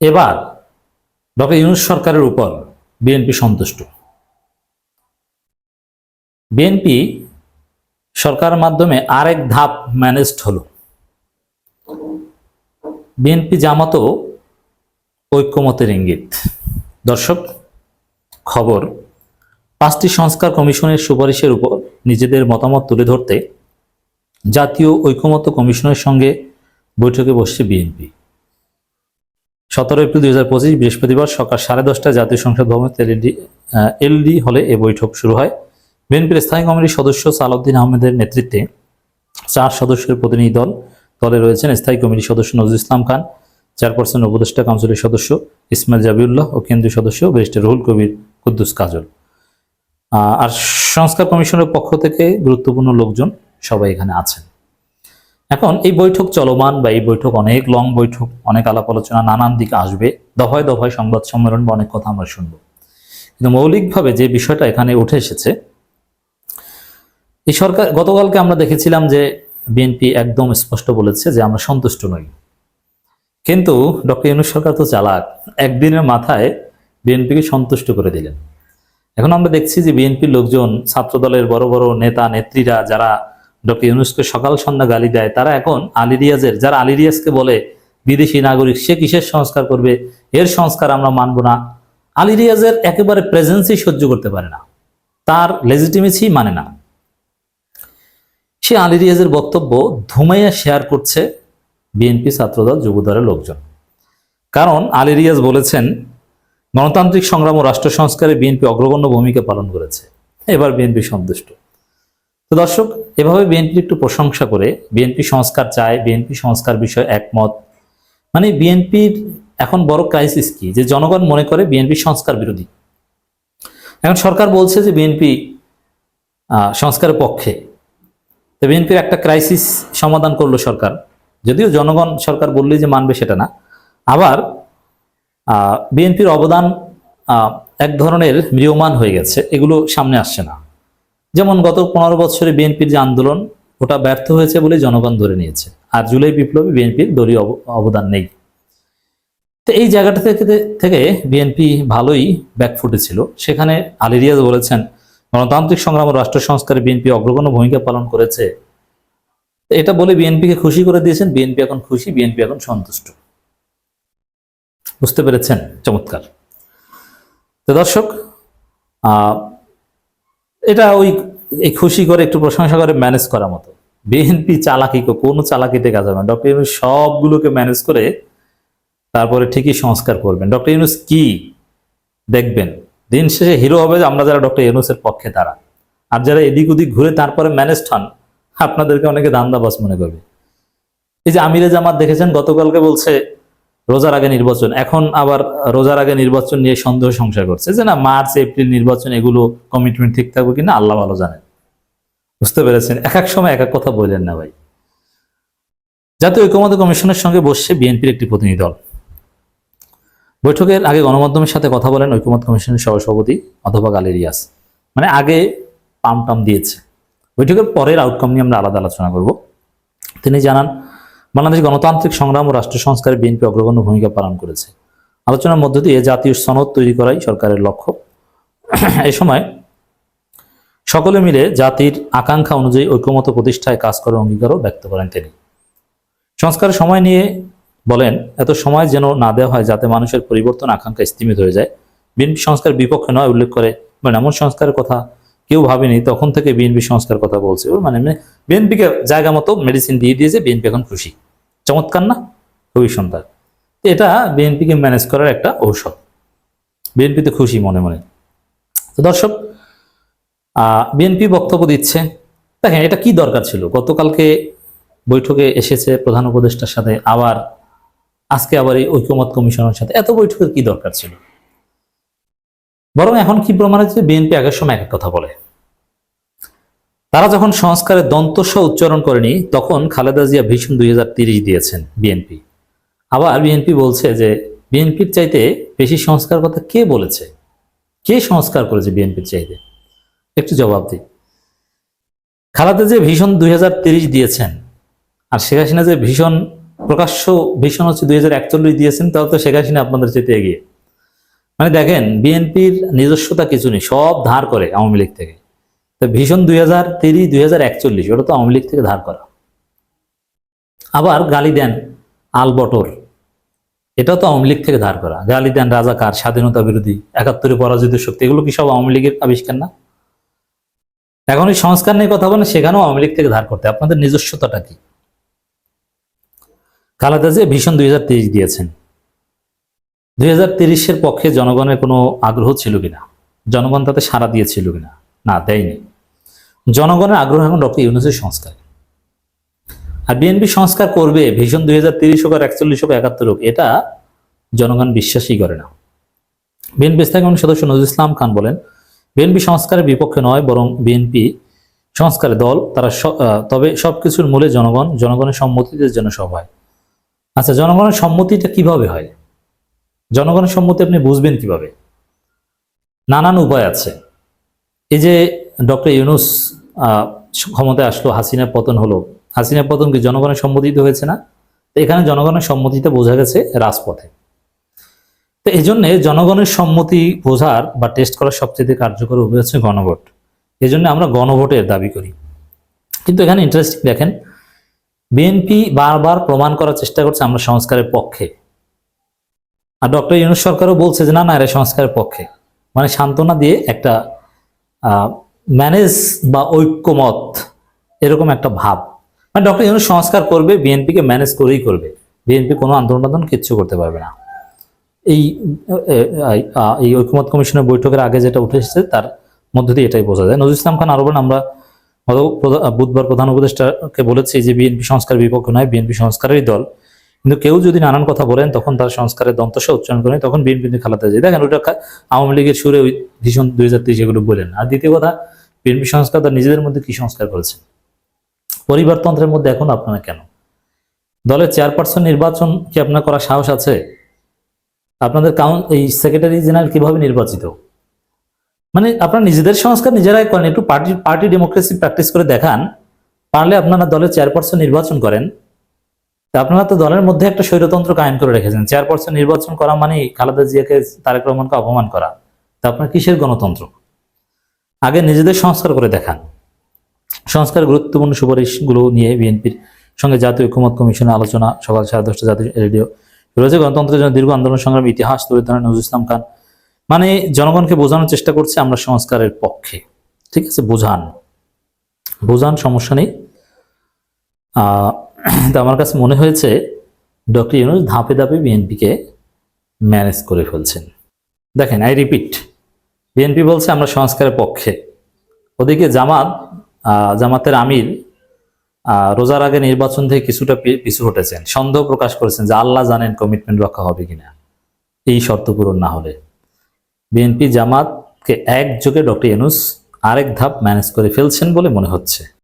এবার ডক্টর ইউনুস সরকারের উপর বিএনপি সন্তুষ্ট। বিএনপি সরকারের মাধ্যমে আরেক ধাপ ম্যানেজড হলো। বিএনপি জামাতও ঐক্যমতের ইঙ্গিত। দর্শক, খবর, পাঁচটি সংস্কার কমিশনের সুপারিশের উপর নিজেদের মতামত তুলে ধরতে জাতীয় ঐক্যমত্য কমিশনের সঙ্গে বৈঠকে বসছে বিএনপি। সতেরো এপ্রিল দুই হাজার পঁচিশ বৃহস্পতিবার সকাল সাড়ে দশটায় জাতীয় সংসদ ভবন এলডি এলডি হলে এ বৈঠক শুরু হয়। বিএনপির স্থায়ী কমিটির সদস্য সালাউদ্দিন আহমেদের নেতৃত্বে চার সদস্যের প্রতিনিধি দল, দলে রয়েছেন স্থায়ী কমিটির সদস্য নজরুল ইসলাম খান, চেয়ারপারসন উপদেষ্টা কাউন্সিলের সদস্য ইসমাইল জাবিউল্লাহ ও কেন্দ্রীয় সদস্য ব্যারিস্টার রুহুল কবির, কুদ্দুস কাজল। আর সংস্কার কমিশনের পক্ষ থেকে গুরুত্বপূর্ণ লোকজন সবাই এখানে আছেন। এখন এই বৈঠক চলমান বা এই বৈঠক অনেক লং বৈঠক, অনেক আলাপ আলোচনা নানান দিকে আসবে। দফায় দফায় সংবাদ সম্মেলন বা অনেক কথা আমরা শুনব। কিন্তু মৌলিকভাবে যে বিষয়টা এখানে উঠে এসেছে, এই সরকার, গতকালকে আমরা দেখেছিলাম যে বিএনপি একদম স্পষ্ট বলেছে যে আমরা সন্তুষ্ট নই। কিন্তু ডক্টর ইউনুস সরকার তো চালাক, একদিনের মাথায় বিএনপিকে সন্তুষ্ট করে দিলেন। এখন আমরা দেখছি যে বিএনপির লোকজন, ছাত্রদলের বড় বড় নেতা, নেত্রীরা, যারা ডক্টর ইউনুসকে সকাল সন্ধ্যা গালি দেয়, তারা এখন আলী রিয়াজের, যারা আলী রিয়াজকে বলে বিদেশি নাগরিক, সে কিসের সংস্কার করবে? এর সংস্কার আমরা মানব না। আলী রিয়াজের একেবারে প্রেজেন্সই সহ্য করতে পারে না। তার লেজিটিমেসি মানে না। সে আলী রিয়াজের বক্তব্য ধুমাইয়া শেয়ার করছে বিএনপি ছাত্রদল, যুবদলের লোকজন। কারণ আলী রিয়াজ বলেছেন, গণতান্ত্রিক সংগ্রাম ও রাষ্ট্র সংস্কারে বিএনপি অগ্রগণ্য ভূমিকা পালন করেছে। এবার বিএনপি সন্তুষ্ট। তো দর্শক, এভাবে বিএনপি একটু প্রশংসা করে, বিএনপি সংস্কার চায়, বিএনপি সংস্কার বিষয়ে একমত। মানে বিএনপির এখন বড় ক্রাইসিস কি? যে জনগণ মনে করে বিএনপি সংস্কার বিরোধী। এখন সরকার বলছে যে বিএনপি সংস্কারের পক্ষে। তো বিএনপির একটা ক্রাইসিস সমাধান করল সরকার। যদিও জনগণ সরকার বললেই যে মানবে সেটা না। আবার বিএনপির অবদান এক ধরনের ম্রিয়মান হয়ে গেছে। এগুলো সামনে আসছে না। যেমন গত পনেরো বছরে বিএনপির যে আন্দোলন, ওটা ব্যর্থ হয়েছে বলে জনগণ ধরে নিয়েছে। আর জুলাই বিপ্লবী বিএনপির দলীয় অব- অবদান নেই। তো এই জায়গাটা থেকে থেকে বিএনপি ভালোই ব্যাকফুটে ছিল। সেখানে আলী রিয়াজ বলেছেন, গণতান্ত্রিক সংগ্রাম ও রাষ্ট্র সংস্কারে বিএনপি অগ্রগণ্য ভূমিকা পালন করেছে। এটা বলে বিএনপিকে খুশি করে দিয়েছেন। বিএনপি এখন খুশি, বিএনপি এখন সন্তুষ্ট। বুঝতে পেরেছেন? চমৎকার। তো দর্শক এটা ওই, এই খুশি করে একটু প্রশংসা করে ম্যানেজ করার মতো। বিএনপি চালাকি কো- কোনো চালাকিতে কাজ হবে না। ডক্টর ইউনুস সবগুলোকে ম্যানেজ করে তারপরে ঠিকই সংস্কার করবেন। ডক্টর ইউনুস কি? দেখবেন। দিন শেষে হিরো হবে আমরা যারা ডক্টর ইউনুসের পক্ষে তারা আর যারা এদিক ওদিক ঘুরে তারপরে ম্যানেজ হন, আপনাদেরকে অনেকে দান্দাবাস মনে করবে। এই যে আমিরে জামাত দেখেছেন, গতকালকে বলছে রোজার আগে নির্বাচন, এখন আবার রোজার আগে নির্বাচন নিয়ে সন্দেহ সংশয় করছে। যে না, মার্চ, এপ্রিল নির্বাচন, এগুলো কমিটমেন্ট ঠিক থাকবে কিনা, আল্লাহ ভালো জানেন। বুঝতে পেরেছেন? এক এক সময় এক এক কথা বললেন না ভাই। জাতীয় ঐক্যমত্য কমিশনের সঙ্গে বসছে বিএনপির একটি প্রতিনিধি দল। বৈঠকের আগে গণমাধ্যমের সাথে কথা বলেন ঐক্যমত কমিশনের সহসভাপতি অথবা আলী রিয়াস মানে আগে পাম টাম দিয়েছে। বৈঠকের পরের আউটকাম নিয়ে আমরা আলাদা আলোচনা করব। তিনি জানান বাংলাদেশ গণতান্ত্রিক সংগ্রাম ও রাষ্ট্র সংস্কারে বিএনপি অগ্রগণ্য ভূমিকা পালন করেছে। আলোচনার মধ্য দিয়ে জাতীয় সনদ তৈরি করাই সরকারের লক্ষ্য। এ সময় সকলে মিলে জাতির আকাঙ্ক্ষা অনুযায়ী ঐক্যমত প্রতিষ্ঠায় কাজ করার অঙ্গীকারও ব্যক্ত করেন তিনি। সংস্কারের সময় নিয়ে বলেন, এত সময় যেন না দেওয়া হয় যাতে মানুষের পরিবর্তন আকাঙ্ক্ষা স্থিমিত হয়ে যায়। বিএনপি সংস্কার বিপক্ষে নয়, উল্লেখ করে মানে এমন সংস্কারের কথা কেউ ভাবেনি, তখন থেকে বিএনপি সংস্কার কথা বলছে। মানে বিএনপিকে জায়গা মতো মেডিসিন দিয়ে দিয়েছে বিএনপি এখন খুশি। চমৎকার না? খুবই সুন্দর। এটা বিএনপিকে ম্যানেজ করার একটা ঔষধ। বিএনপিতে খুশি মনে মনে। তো দর্শক বিএনপি বক্তব্য দিচ্ছে। দেখেন, এটা কি দরকার ছিল? গতকালকে বৈঠকে এসেছে প্রধান উপদেষ্টার সাথে, আবার আজকে আবার এই ঐক্যমত কমিশনের সাথে। এত বৈঠকের কি দরকার ছিল? বরং এখন কি প্রমাণ হচ্ছে বিএনপি আগের সময় এক কথা বলে। তারা যখন সংস্কারের দন্তস্ব উচ্চারণ করেনি, তখন খালেদা জিয়া ভীষণ দুই দিয়েছেন বিএনপি। আবার বিএনপি বলছে যে, বিএনপির চাইতে বেশি সংস্কার কথা কে বলেছে? কে সংস্কার করেছে বিএনপির চাইতে? একটু জবাব দিই। খালেদা যে ভীষণ দুই দিয়েছেন, আর শেখ হাসিনা যে ভীষণ প্রকাশ্য ভীষণ হচ্ছে দুই হাজার একচল্লিশ দিয়েছেন, তাও তো শেখ হাসিনা আপনাদের চেতে এগিয়ে। মানে দেখেন, বিএনপির নিজস্বতা কিছু নেই, সব ধার করে আওয়ামী লীগ থেকে। তো ভীষণ দুই হাজার তিরিশ, দুই হাজার একচল্লিশ, ওটা তো আওয়ামী লীগ থেকে ধার করা। আবার গালি দেন আলবটর এটা তো আওয়ামী লীগ থেকে ধার করা। গালি দেন রাজাকার, স্বাধীনতা বিরোধী, একাত্তরে পরাজিত শক্তি, এগুলো কি সব আওয়ামী লীগের আবিষ্কার না? এখন এই সংস্কার নিয়ে কথা বলেন, সেখানেও আওয়ামী লীগ থেকে ধার করতে। আপনাদের নিজস্বতাটা কি? খালেদা যে ভীষণ দুই হাজার তেইশ দিয়েছেন দুই হাজার পক্ষে জনগণের কোনো আগ্রহ ছিল কিনা? জনগণ তাতে সাড়া দিয়েছিল কিনা? না, দেয়নি। জনগণের আগ্রহ এখন ডক্টর ইউনুসের সংস্কার। আর বিএনপি সংস্কার করবে, ভীষণ দুই হাজার তিরিশ হোক আর একচল্লিশ হোক, একাত্তর হোক, এটা জনগণ বিশ্বাসই করে না। বিএনপি স্থায়ী সদস্য নজরুল ইসলাম খান বলেন, বিএনপি সংস্কারের বিপক্ষে নয়, বরং বিএনপি সংস্কারের দল, তারা তবে সবকিছুর মূলে জনগণ, জনগণের সম্মতিতে যেন সব হয়। আচ্ছা জনগণের সম্মতিটা কীভাবে হয়? জনগণের সম্মতি আপনি বুঝবেন কীভাবে? নানান উপায় আছে। এই যে ডক্টর ইউনুস ক্ষমতায় আসলো হাসিনা পতন হলো। হাসিনা পতন কি জনগণের সম্মতিতে হয়েছে না? তো এখানে জনগণের সম্মতিতে বোঝা গেছে রাজপথে। তো এই জন্য জনগণের সম্মতি বোঝার বা টেস্ট করার সবচেয়ে কার্যকর উপায় হচ্ছে গণভোট। এই জন্য আমরা গণভোটের দাবি করি। কিন্তু এখানে ইন্টারেস্টিং দেখেন, বিএনপি বারবার প্রমাণ করার চেষ্টা করছে আমরা সংস্কারের পক্ষে। আর ডক্টর ইউনুস সরকারও বলছে যে, না না এরা সংস্কারের পক্ষে। মানে সান্ত্বনা দিয়ে একটা ম্যানেজ বা ঐক্যমত এরকম একটা ভাব। মানে ডক্টর ইউনুস সংস্কার করবে, বিএনপিকে ম্যানেজ করেই করবে। বিএনপি কোনো আন্দোলন কিচ্ছু করতে পারবে না। এই এই ঐক্যমত কমিশনের বৈঠকের আগে যেটা উঠে এসেছে, তার মধ্য দিয়ে এটাই বোঝা যায়। নজরুল ইসলাম খান আরও বলেন, আমরা বুধবার প্রধান উপদেষ্টাকে বলেছি যে, বিএনপি সংস্কার বিপক্ষ নয়, বিএনপি সংস্কারেরই দল। কিন্তু কেউ যদি নানান কথা বলেন, তখন তার সংস্কারের দন্তস্ব উচ্চারণ করেন তখন বিএনপি খালাতে যায়। দেখেন, ওটা আওয়ামী লীগের সুরে ভীষণ দুই হাজার তিরিশ এগুলো বলেন আর দ্বিতীয় কথা, বিএনপি সংস্কার তার নিজেদের মধ্যে কি সংস্কার করেছে? পরিবারতন্ত্রের মধ্যে এখন আপনারা কেন? দলের চেয়ারপারসন নির্বাচন কি আপনার করার সাহস আছে? আপনাদের কাউন এই সেক্রেটারি জেনারেল কীভাবে নির্বাচিত? মানে আপনারা নিজেদের সংস্কার নিজেরাই করেন, একটু পার্টি পার্টি ডেমোক্রেসি প্র্যাকটিস করে দেখান, পারলে আপনারা দলের চেয়ারপারসন নির্বাচন করেন। আপনারা তো দলের মধ্যে একটা স্বৈরতন্ত্র কায়েম করে রেখেছেন। চেয়ারপারসন নির্বাচন করা মানে খালেদা জিয়াকে তারেক রহমানকে অপমান করা। তা আপনার কিসের গণতন্ত্র? আগে নিজেদের সংস্কার করে দেখান। সংস্কার গুরুত্বপূর্ণ সুপারিশগুলো নিয়ে বিএনপির সঙ্গে জাতীয় ঐক্যমত কমিশনের আলোচনা সকাল সাড়ে দশটা জাতীয় রেডিও রয়েছে। গণতন্ত্রের জন্য দীর্ঘ আন্দোলন সংগ্রাম, ইতিহাস তুলে ধরেন নজরুল ইসলাম খান। মানে জনগণকে বোঝানোর চেষ্টা করছে আমরা সংস্কারের পক্ষে। ঠিক আছে, বোঝান। বোঝান, সমস্যা নেই। তো আমার কাছে মনে হয়েছে ডক্টর ইউনুস ধাপে ধাপে বিএনপিকে ম্যানেজ করে ফেলছেন। দেখেন আই রিপিট বিএনপি বলছে আমরা সংস্কারের পক্ষে। ওদিকে জামাত জামাতের আমির রোজার আগে নির্বাচন থেকে কিছুটা পিছু হটেছেন। সন্দেহ প্রকাশ করেছেন যে আল্লাহ জানেন কমিটমেন্ট রক্ষা হবে কিনা। এই শর্ত পূরণ না হলে। বিএনপি জামাতকে একযোগে ডক্টর ইউনুস আরেক ধাপ ম্যানেজ করে ফেলছেন বলে মনে হচ্ছে।